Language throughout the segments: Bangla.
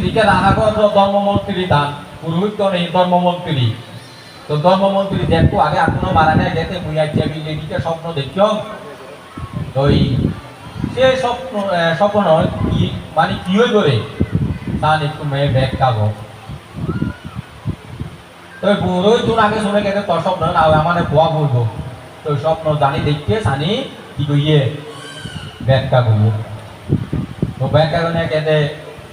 সিদিকে রাহাগর ধর্মমন্ত্রী দান, পুরোহিত নেই, ধর্মমন্ত্রী। তো ধর্মমন্ত্রী দেখো, আগে এখনও মারা নেয় গেতে মুই আইছে বিজেপিকে স্বপ্ন দেখিও ওই সে স্বপ্ন স্বপ্ন কি মানে কি হয়ে করে তার একটু মেয়ে ব্যাগ কাগো তো পুরোহিত আগে শুনে গেছে, তোর স্বপ্ন না আমার ভুয়া বলব। তো স্বপ্ন জানি দেখতে জানি, কি কইয়ে? ব্যাগ কাগো তো ব্যাগ কাগো নিয়ে কেটে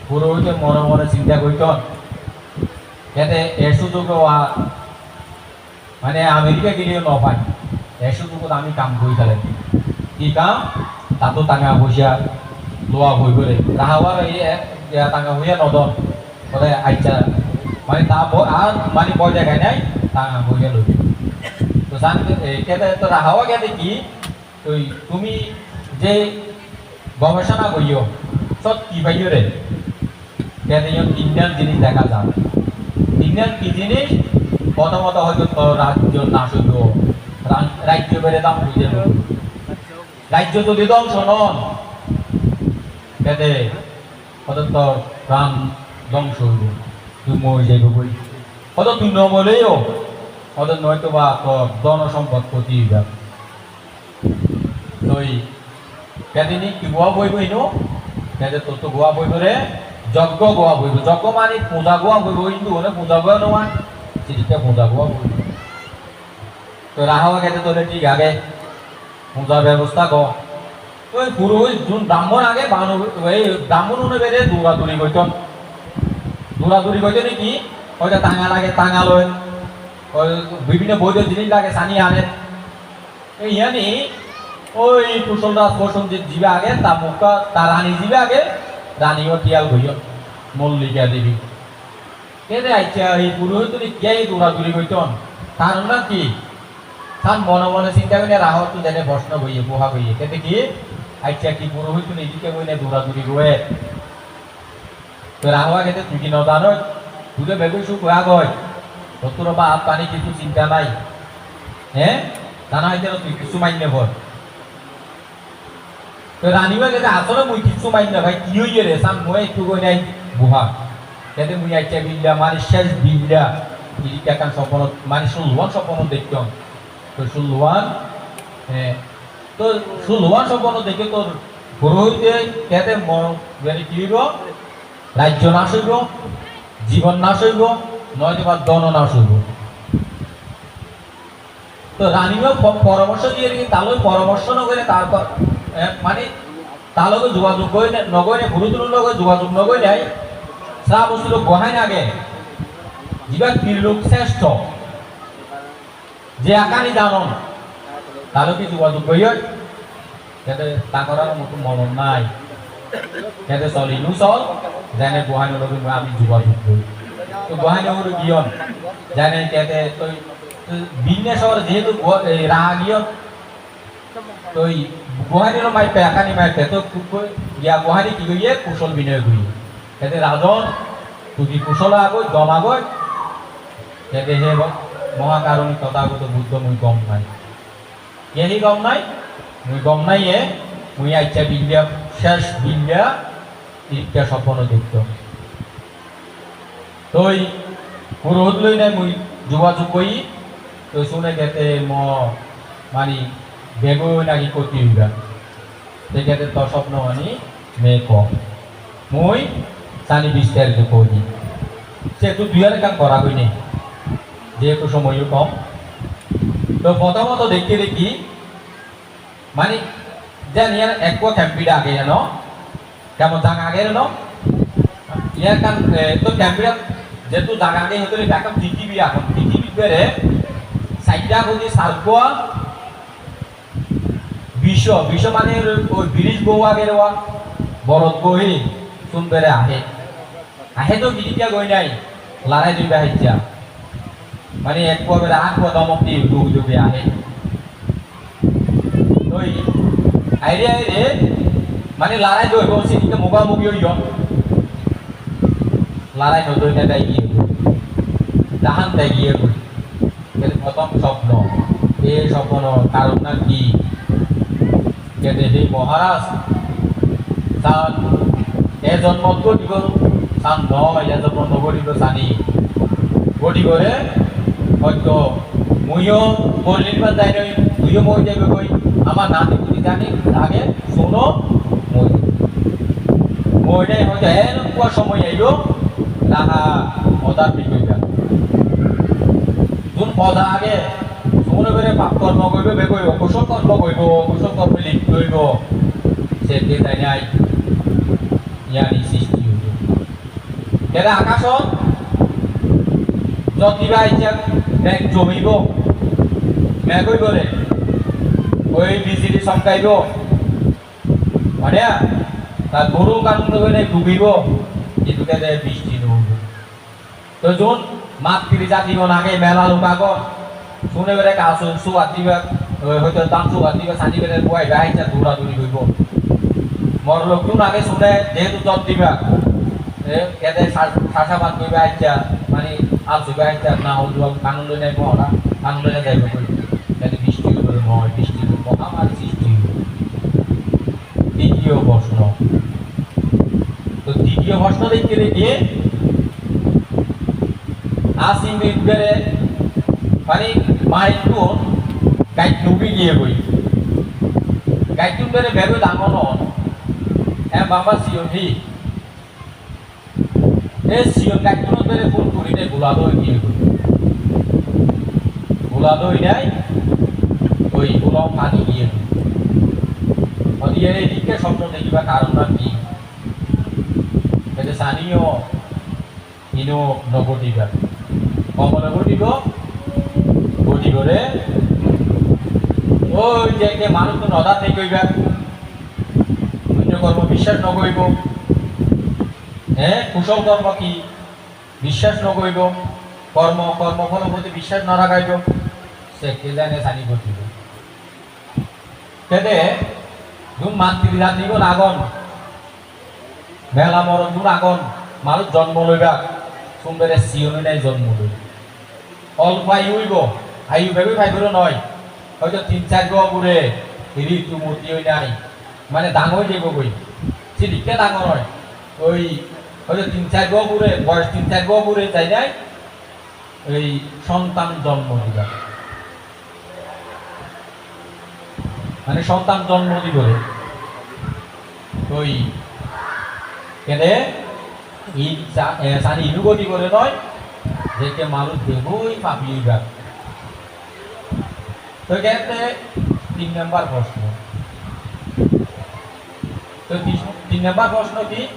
পুরোহিতে মনে মনে চিন্তা করতন কেটে এর সুযোগ মানে আমেরিকা গেলেও ন পাই। সুযোগ আমি কাম করি তাহলে। কি কাম? তাতো টাঙা পয়সা লোৱা হৈ গ'লে। এই টাঙা হইয়া নদন। বলে আইচা মানে তা আর মানে বয় জায়গায় নাই, টাঙা হইয়া লই তো জান কেটে তো রাহাওয়া গেতে কি? তুমি যে গবেষণা করিও সব কি পাইও রে কেটে তিনজন জিনিস দেখা যাবে। তিনজন কি জিনিস? প্রথমত হয়তো তোর রাজ্য হইব রা- রাজ্য বেড়ে দাম বুঝে রাজ্য। যদি ধ্বংস নন প্রাণ ধ্বংস হইব তুই মরে যাইব বই কত তুই নয়তো বা তোর ধন সম্পদ ক্ষতি হইবা। তুই কেদিনি কি গোয়া ইনো কেটে তোর তো গোয়া বইব রে। যজ্ঞ গোয়া বইব যজ্ঞ মানে পূজা গোয়া বইব কিন্তু ওনে পূজা গোয়া নয় সেদিকে পূজা গোয়া বইব তো রাহাওয়া কেটে তোলে ঠিক আগে। পূজার ব্যবস্থা কর ওই পুরোহিত যোন ব্রাহ্মণ আগে, বানু- এই ব্রাহ্মণ উনি বেড়ে দৌড়াদৌড়ি করতেন দৌড়াদৌড়ি করতে নাকি? হয়তো টাঙা লাগে, টাঙা লয়। বিভিন্ন বৈধ জিনিস লাগে সানি আনে। এই ইয়ানি ওই কুশল দাস বসন্ত জিবে আগে তা মুখটা তা রানী জিবে আগে রানীও টিয়াল গইয় মল্লিকা দেবী কেনে আইছে এই পুরোহিত কে দৌড়াদৌড়ি করতেন কারণ না কি? খান মনে মনে চিন্তা করে রাহত তো জানে প্রশ্ন বইয়ে পোহা বইয়ে কেতে কি? আচ্ছা কি পুরোহিত নিজেকে বইনে দৌড়াদৌড়ি রয়ে তো রাহবা কেতে তুই কি নজানো তুই বেগুই সুখ হয়ে গয় তোর বা হাত পানি কিছু চিন্তা নাই। হ্যাঁ জানা হইতে তুই কিছু ভর তো রানিবা কেতে আসলে মুই কিছু মান্য ভাই, কি হইয়ে রে সাম মই একটু কই নাই বুহা মুই আচ্ছা বিল্লা মানে শেষ বিল্লা। ইদিকে কান মানে স্বপ্ন দেখতাম তো হ্যাঁ তো স্বপ্ন দেখে পুরোহিতে কেতে মানে কি হইব? রাজ্য নাশ হইব জীবন নাশ হইব নয়তো বা দন নাশ হইব। তো রানীও পরামর্শ দিয়ে তালৈ পরামর্শ নকৰে তারপর মানে তালৈকে যোগাযোগ কৰি নগৈ গুৰুজনৰ লগত যোগাযোগ নগৈ নাই চাহ বস্তুটো বহাই নাগে। যিবা ত্ৰিলোক শ্ৰেষ্ঠ, যে আকানি জানন তালৈকে যোগাযোগ কৰি যাতে তাকৰ আৰু মোৰতো মনত নাই। সিহঁতে চলিনো চল যেনে গুৱাহাটীৰ লগত আমি যোগাযোগ কৰোঁ। সৰু গিয়ন যেনে সিহঁতে তই বিজনেছৰ যিহেতু ৰাহা গিয়ন তই গুৱাহাটীৰ মাৰিপে একানি মাৰিপে তই ইয়া গুৱাহাটী কি কৰিয়ে? কুশল বিনয় কৰি। সিহঁতে ৰাজন তুকি কুশল আগৈ দম আগৈ সিহঁতে সেই মহাকারণী তথাগত বুদ্ধ মুই গম নাই। কেহি গম নাই? মুই গম নাই এ মুই আচ্ছা বিদ্যা, শেষ বিদ্যা ইত্যা স্বপ্ন দেখত তই পুরোহিত লই নাই মুই যোগাযোগ করি তো শুনে গেতে ম মানি বেগো নাকি ক্ষতি হইবা সেক্ষেত্রে তোর স্বপ্ন মানি মেয়ে কম মুই জানি বিস্তারিত কই সে তো দুই কাম করা নেই যেহেতু সময়ও কম। তো প্রথমত দেখতে দেখি মানে যেন ইয়ার এক ক্যাম্পিটা আগে যেন কেমন জাগা আগে যেন ইয়ার কান তো ক্যাম্পিটা যেহেতু জাগা আগে হতে এখন পৃথিবী এখন। পৃথিবী বেড়ে সাইডটা হচ্ছে সালকোয়া বিশ্ব বিশ্ব মানে ব্রিজ বউ আগে রোয়া বরদ বহি চুন বেড়ে আহে। আহে তো গই নাই লড়াই দুই বাহিচ্ছা মানে এক পর্বের আগ পদ অমুক্তি দুবে আহে। ওই, আইরে আইরে মানে লড়াই দই বলছি কিন্তু মুখামুখি হইল। লড়াই নদই না তাই গিয়ে জাহান তাই গিয়ে স্বপ্ন এই স্বপ্ন কারণ না কি? কেটে সেই মহারাজ তার এ জন্মত দিব সান নয় এত বন্ধ করিব জানি গটি করে হয়তো মুইও মরলিন বা যাই নই তুইও মই যাবে কই আমার নাতি পুতি জানি আগে শোনো মই। মইটাই হয়তো এনেকুৱা সময় আইব তাহা অদার বিকইবা যোন পদা আগে বেড়ে পাপ কর্ম করবে বে করব কুশল কর্ম করব কুশল কর্ম লিপ্ত হইব সে কে তাই নাই ইয়ানি সৃষ্টি হইব এটা আকাশত? যত দিবা ইচ্ছা মেঘ জমিব, মেঘ হইব রে ওই বিজুলি চমকাইব। মানে তার গরু কান্দ হইলে ডুবিব কিন্তু তাদের বৃষ্টি নহব। তো যোন মাতৃ জাতিব নাগে, মেলা লোক আগত শুনে বেড়ে কাজ সুয়াত দিবে হয়তো দাম সুয়াত দিবে সানি বেড়ে বুয়াই গাইছে দৌড়া দৌড়ি হইব মর লোকটো নাগে শুনে, যেহেতু জব দিবা কেটে শাসাবাদ কইবে আইছা মানে আলসুবে আইছা না হল কানুন লই নাই কানুন লই যাইব বৃষ্টি নয় বৃষ্টি সৃষ্টি দ্বিতীয় প্রশ্ন তো দ্বিতীয় প্রশ্ন দেখতে দেখি আসি মিটবেরে মানে মাইটুন গাইড নুবি গিয়ে বই গাইডুন বেরে বেবে ডাঙৰ নন এ বাবা চিয়হি এই চিয়ন গাইডুন বেরে ফোন করি দে গোলা দই গিয়ে বই গোলা দই নাই ওই গোলাম পানি বই অদিয়ে এদিকে স্বপ্ন দেখিবা কারণটা কি। এটা স্থানীয় ইনো নবদিবা কমলে ঘটিব ঘটিবরে ওই যে কে মানুষ তো নদা থেকে অন্য কর্ম বিশ্বাস হ্যাঁ কুশল কর্ম কি? বিশ্বাস কর্ম প্রতি বিশ্বাস ন রাখাইব। সে কে জানে ঘটিব কেদে? জাতিব আগন। মেলা মরণ যোন আগন। মানুষ জন্ম লইবা সোমবারে সিয়নে নাই জন্ম লই অল্প আয়ু হইব আয়ু ভেবে ভাইবের নয় হয়তো তিন চার গো বুড়ে হই নাই মানে ডাঙর যাব কই সেদিকে ডাঙর হয় ওই হয়তো তিন চার গো বয়স তিন চার গো বুড়ে যাই নাই এই সন্তান জন্ম দিবা মানে সন্তান জন্ম দিব ওই কেনে ই সানি ইনুগতি করে নয় যেকে মানুষ দেবই পাবিবা তো ক্ষেত্রে তিন নম্বর প্রশ্ন। তো তিন- নম্বর প্রশ্ন কি?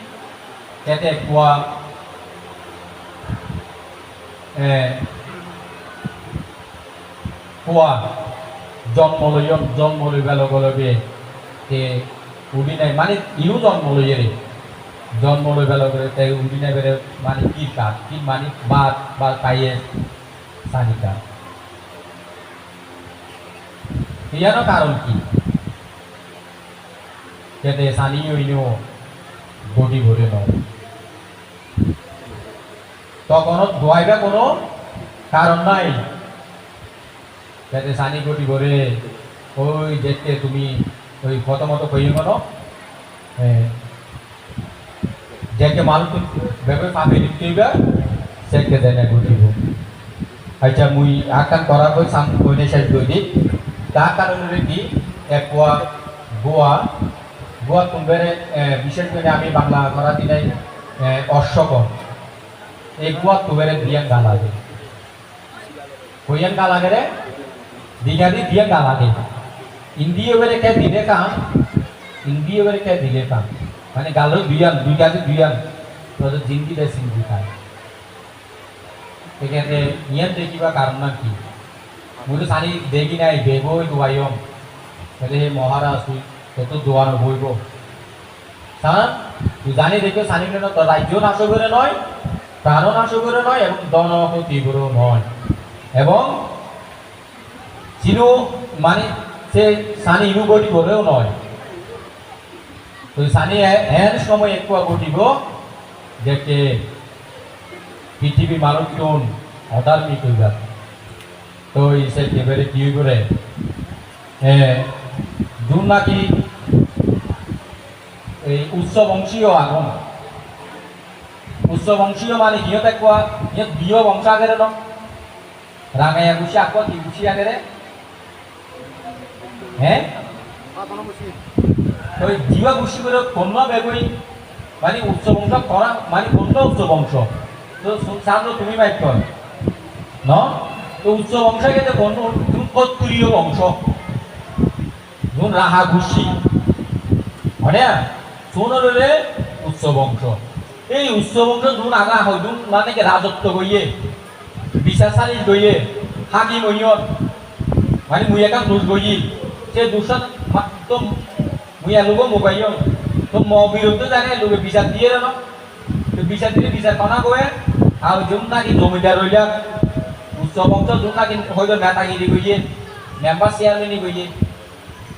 এতে কোয়া। জন্ম লই জন্ম লইবা লগে লগে মানে ইও জন্ম লইয়ে রে জন্ম লইবা লগে তে উডি নাই বেরে মানে কি কাজ কি মানে বাদ বা কাইয়ে সানিকা ইয়ানো কারণ কি যাতে সানি ইনো বডি ভরে নয় তখন ধোয়াইবা কোনো কারণ নাই যাতে সানি বডি ভরে ওই দেখতে তুমি ওই প্রথমত কইয়ে কোনো যাকে মানুষ ভেবে পাবে দিতেইবা সেকে দেয় না ঘটিব আচ্ছা মুই আকান করার পর সাম কইনে শেষ কই দি তা কারণে কি একোয়া গোয়া গোয়া তুমবেরে বিশেষ করে আমি বাংলা করা দিনাই অশ্বকম এই গোয়া তুমবেরে দিয়ান গা লাগে। কইয়ান গা লাগে রে? দিঘাদি দিয়ান গা লাগে। ইন্দিয়ে বেরে কে দিলে কাম? ইন্দিয়ে বেরে কে দিলে কাম? মানে গালো দুইয়ান দুই গাছে দুইয়ান। তোদের জিন্দি দেয় সিন্দি খায় এখানে ইয়ান দেখিবা কারণ না কি? মুই সানি দেখি নাই বেবই দুয়াইম তাহলে হে মহারাজ তুই কত দোয়ানো বইব হ্যাঁ তুই জানি দেখো সানি রাজ্য নাশ করে নয় প্রাণ নাশ করে নয় এবং দনপতি করে নয় এবং চিনু মানে সে সানি ইনু গটি বলেও নয় তো সানি এন সময় একটু ঘটিব যে পৃথিবী মানুষজন অধার্মিক হয়ে যাবে। তো সে এবারে কি করে? দূর নাকি এই উচ্চ বংশীয় আগম উচ্চ বংশীয় মানে সিহঁত কোৱা সিহঁত বিয় বংশ আগেৰে ন? ৰাঙাইয়া গুচি আকৌ কি গুচি আগেৰে? হে? ওই জিবা গুচি করে কোন বেগুই মানে উচ্চ বংশ করা মানে কোন উচ্চ বংশ তো সামনে তুমি বাইক ন? তো উচ্চ বংশ গেছে কোন তুমি কত্তুরীয় বংশ রাহা গুচি হনে সোনরে উচ্চ বংশ এই উচ্চ বংশ যোন আগা হয় যোন মানে কি রাজত্ব গইয়ে বিচারসালী গইয়ে হাকিম হইয়ত মানে মুই একা দোষ গই সে দোষত তো মুই আলুগো মোবাইল। তো ম বিরুদ্ধে জানে লোকে বিচার দিয়ে না তো বিচার দিলে বিচার কনা কয়ে, আর যোন নাকি জমিদার রইলা বংশ যোন নাকি হয়তো নেতাগিরি গইয়ে মেম্বার চেয়ারম্যানই গইয়ে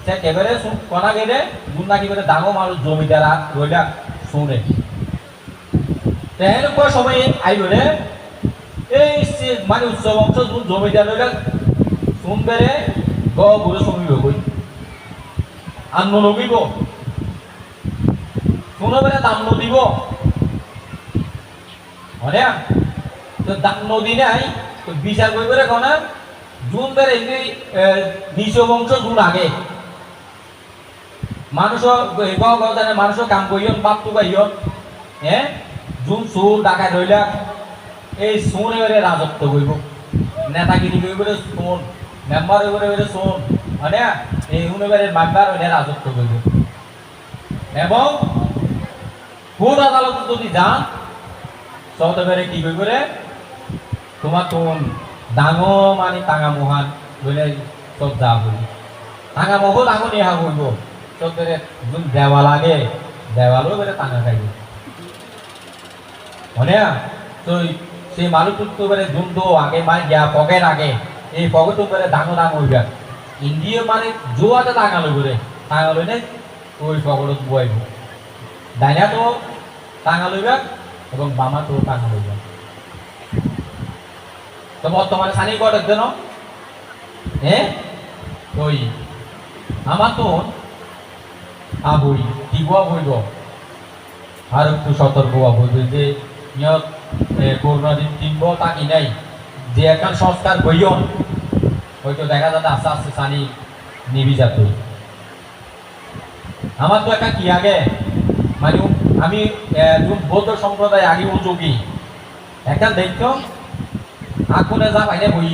সে একেবারে কনা গেলে যোন নাকি বলে ডাঙৰ মানুষ জমিদার রইলা শুনে তেনেকুৱা সময় আইবলে এই মানে উচ্চ বংশ যোন জমিদার রইলা শুন বেড়ে গ বুড়ো সমিব গই আর নলগিব। কোনো বেলা দাম নদিব। হনে তো নদী নাই, তো বিচার করি করে কনা, জুন বেড়ে এমনি বংশ জুন আগে। মানুষ জানে মানুষ কাম করিয়ন বাপ তো গাইয়ন হ্যাঁ জুন চোর ডাকাই রইলা এই সোন এবারে রাজত্ব করব নেতাগিরি করে সোন মেম্বার করে সোন মানে এই এবারে মেম্বার হইলে রাজত্ব করব এবং কোর্ট আদালত যদি যান চৌদ্দ এবারে কি করব রে তোমার তোন ডাঙৰ মানে টাঙা মহান বলে চব যা বলি। টাঙা মহো ডাঙৰ নিহা করব চব বেড়ে যোন দেওয়া লাগে দেওয়ালও বেড়ে টাঙা খাইব। হনে তো সেই মানুষটো বেড়ে যোন তো আগে মানে গিয়া, পকেট আগে, এই পকেটটো বেড়ে ডাঙৰ ডাঙৰ হইবা। ইন্দিয়ে মানে জো আছে টাঙা লইব রে, টাঙা লইনে ওই পকেটত বয়াইব। ডাইনা তো টাঙা লইবা এবং বামা তো টাঙা লইবা। তো বর্তমানে সানি কট একজন হ্যাঁ ওই আমার তো আবই দিগুয়া বইব আর একটু সতর্ক বইব যে ইয়ত করোনা দিন কিনব, তাকি নাই। যে একটা সংস্কার বইয়ন হয়তো দেখা যাবে আস্তে আস্তে সানি নিবি যাত আমার তো একটা কি আগে? মানে আমি বৌদ্ধ সম্প্রদায় আগে যোগী একটা দেখতো আগুনে যা পাইলে বই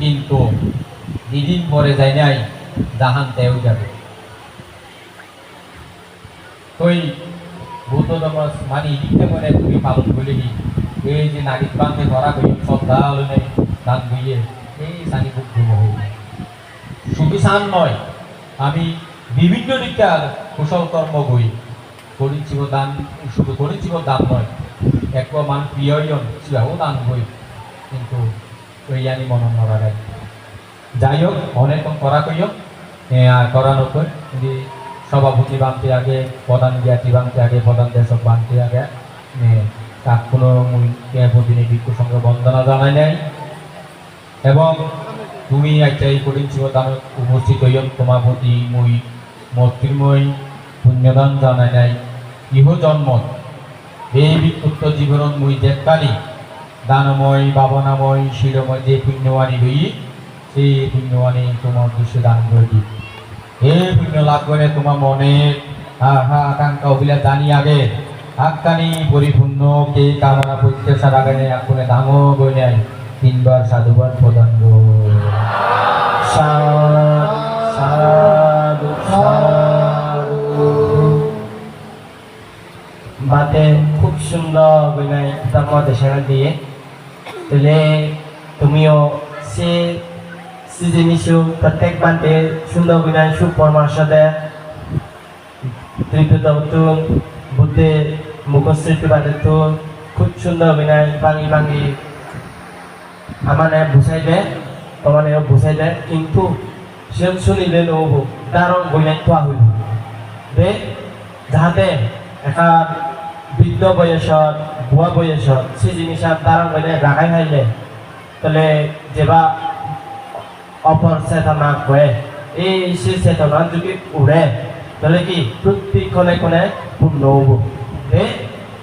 কিন্তু দুদিন পরে যাই নাই, জাহান তেও যাবে। ওই বৌদ্ধ ধর্ম মানে ইদিকটা মনে তুমি পালন করলে এই যে নারী বান্ধে ধরা করি শ্রদ্ধা হলে দান বইয়ে এই সানি খুব ধুম হয়ে শুধু সান নয়, আমি বিভিন্ন দিককার কুশল কর্ম বই করিছিব দান, শুধু করিছিব দান নয়, এক মান প্রিয়জন সিবাও দান বই কিন্তু ওই জানি মনন নরা যাই হোক অনেক করা কইও করা নকই কিন্তু সভাপতি বানতে আগে, প্রধান জ্ঞাতি বানতে আগে, প্রধান দেশক বানতে আগে তাক কোনো প্রতিনিধিত্ব সঙ্গে বন্দনা জানাই নাই। এবং তুমি একটা এই কঠিন তার উপস্থিত হইম তোমার প্রতি মই মূর্তিময় পুণ্যদান জানাই নাই। ইহ জন্ম এই বিক্ষুপ্ত জীবনত মুই দেখকালি দানময় ভাবনাময় শিরময় যে পুণ্যবাণী হই সেই পুণ্যবাণী তোমার দৃশ্য দান করে এই পুণ্য লাভ করে তোমার মনে আহা আকাঙ্ক্ষা অভিলাষ জানি আগে আকানি পরিপূর্ণ, কে কামনা আগে আপনি ডাঙর বই নেয় তিনবার সাধুবার প্রদান বাতে খুব সুন্দর ধর্ম দেশনা দিয়ে। তাহলে তুমিও সে সিজনিসু প্রত্যেক বান্তে সুন্দর বিনয় সুপরামর্শ দেয়। ত্রিপুত বুদ্ধে মুখশ্রীতি বাদে তো খুব সুন্দর বিনয় ভাঙি ভাঙি আমার বুঝাই দেয়, তোমার বুঝাই দেয়, কিন্তু সে শুনিলে নহব, দারণ বইলাই থোৱা হইব। দে যাহাতে এটা বৃদ্ধ বয়সত, বুঢ়া বয়সত, সেই জিনিসত দারণ বইলে রাখাই খাইলে তাহলে যেবা অপর চেতনা কয়ে, এই সে চেতনা যদি উড়ে তাহলে কি প্রত্যেক কোণে কোণে পূর্ণ হব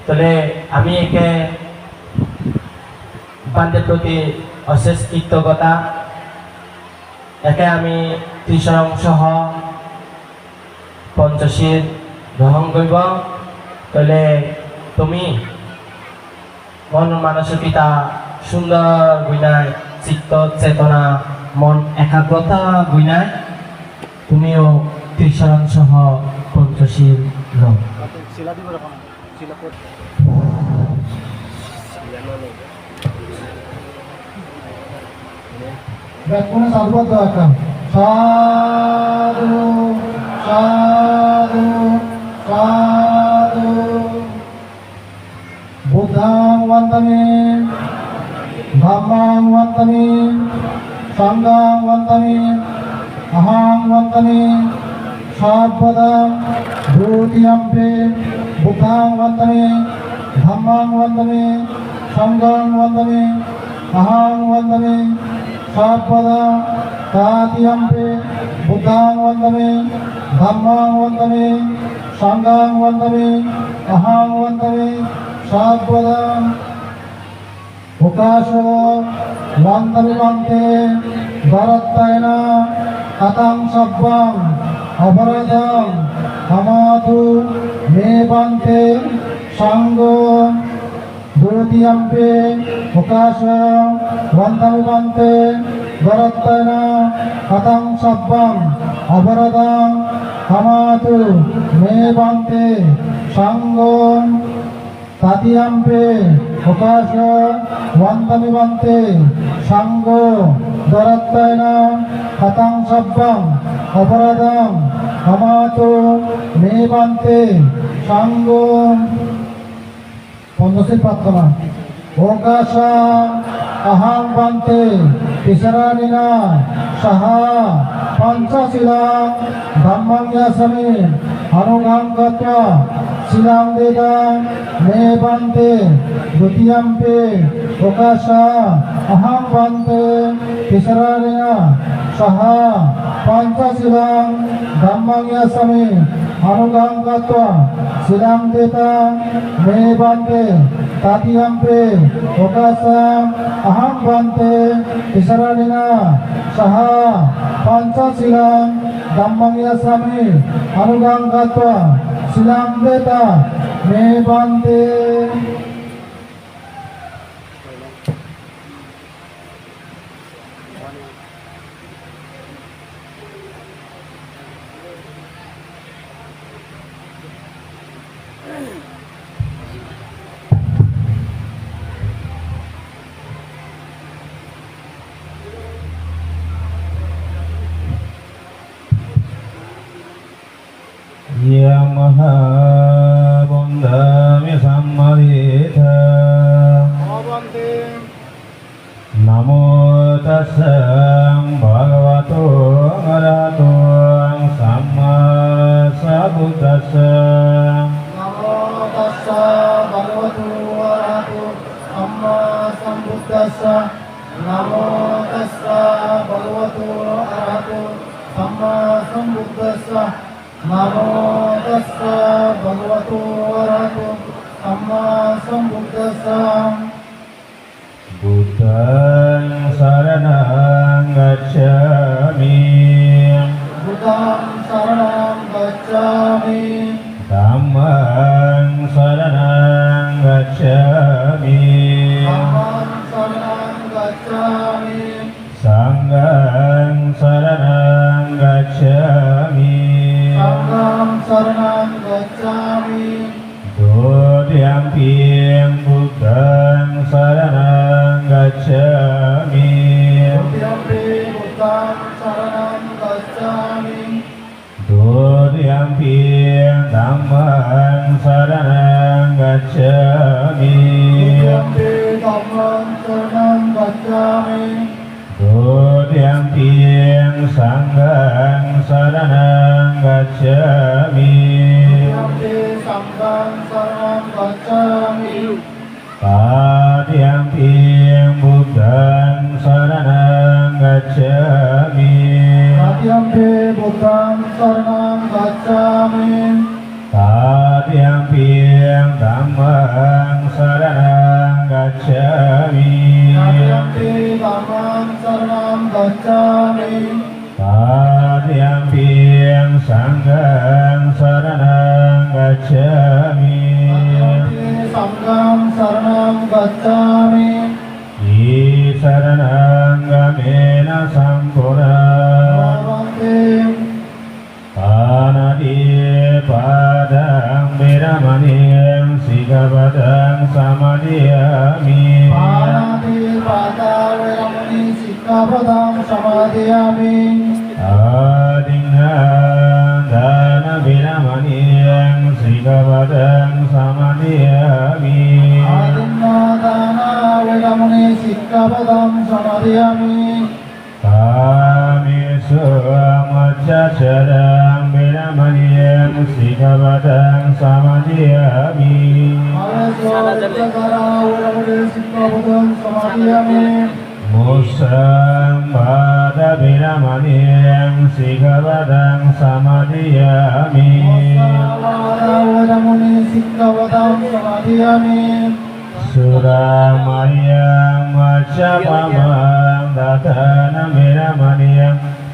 তাহলে আমি একে বান্ধের প্রতি অশেষ কৃতজ্ঞতা। একে আমি ত্রিশরং সহ পঞ্চশীল গ্রহণ কৰিব। তাহলে তুমি মন মানসিকতা সুন্দর গুণায়, চিত্ত চেতনা, মন একাগ্রতা গুণায় তুমিও ত্রিশরণ সহ পঞ্চশীল সাধু সাধু সাধু ধম্মাং বন্দমে সঙ্গাং বন্দমে অহং বন্দমে সর্বদাং দ্বিতীয়ম্পে বুদ্ধাং বন্দমে ধম্মাং বন্দমে সঙ্গাং বন্দমে অহং বন্দমে সর্বদা তাতিয়াম্পে বুদ্ধাং বন্দমে ধম্মাং বন্দমে সঙ্গাং বন্দমে অহং বন্দমে সর্বদা প্রকাশ বন্দমে বন্দে ভরত্তায়ন কথং সব্বং অপরাধং ক্ষমাতু মে বন্তে সঙ্গ দ্বিতীয়ম্পে প্রকাশ বন্দমে বন্তে ভরত্তায়ন কথং সব্বং অপরাধং ক্ষমাতু মে বন্তে সঙ্গ তাতিয়াম্পে প্রকাশ বন্দমি বন্তে সাঙ্গ দরত্তায়ন হতাং সব্বং অপরাধং ক্ষমাত মে বন্তে সাঙ্গ। পঞ্চশীল প্রার্থনা। প্রকাশ অহং বন্তে তিসরানিনা সাহা পঞ্চশীলা ধম্মঙ্গাসনে অনুগাং গত্বা শিলাং বেদাং মে বন্তে দ্বিতীয়ম্পে প্রকাশ অহং বন্তে তিসরানিনা সাহা পঞ্চশীলাং ধম্মঙ্গাসনে অনুগাং গত্বা শিলাং বেদাং মে বন্তে তাতিয়াম্পে প্রকাশ অহং বন্তে তিসরানিনা সাহা পঞ্চশীলাং ধম্মঙ্গাসনে অনুগাং গত্বা শিলাং বেদা মে বন্দে Yamaha नमो तस्स भगवतो अरहतो सम्मा सम्बुद्धस्साम् बुद्धं शरणं गच्छामि बुद्धं शरणं गच्छामि Yampi Dhammang Saranang Gacchami Yampi Dhammang Saranang Gacchami Dodhyampi Sanghang Saranang Gacchami Dodhyampi Sanghang Saranang Gacchami Tadhyampi Buddhang Saranang Gacchami Tadhyampi Buddhang Saranang ตมิตาเพียงเพียงธรรมังสระนังกัจจามิตาเพียงเพียงธรรมังสระนังกัจจามิตาเพียงเพียงสังฆังสระนังกัจจามิตาเพียงสังฆังสรณังกัจฉา మలియను శిఖవదం సమధియామి మూషంవాద విరమణీయం శిఖవదం సమధియామి సురమయం వచమం దతన విరమణీయం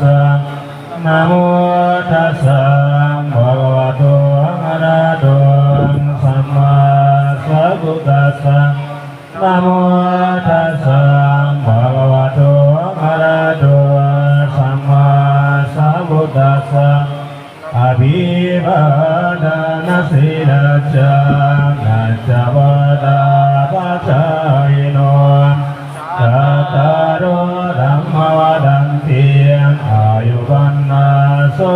สะนะโมตัสสะภะคะวะโตอะระหะโตสัมมาสัมพุทธัสสะนะโมตัสสะภะคะวะโตอะระหะโตสัมมาสัมพุทธัสสะอภิวาทนาสีลัจจา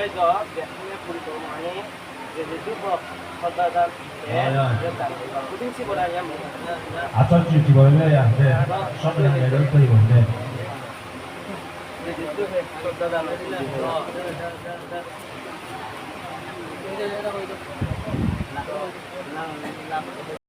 ya mulai đó việc như phun tổ máy để để giúp họ họ ta ta để để tặng và quyết định xin vào đây nhá nhá nhá 아천주 기본에 안돼 서브랑 내를 거의 뭔데 để để giúp họ ta ta nói là đó đó đó đó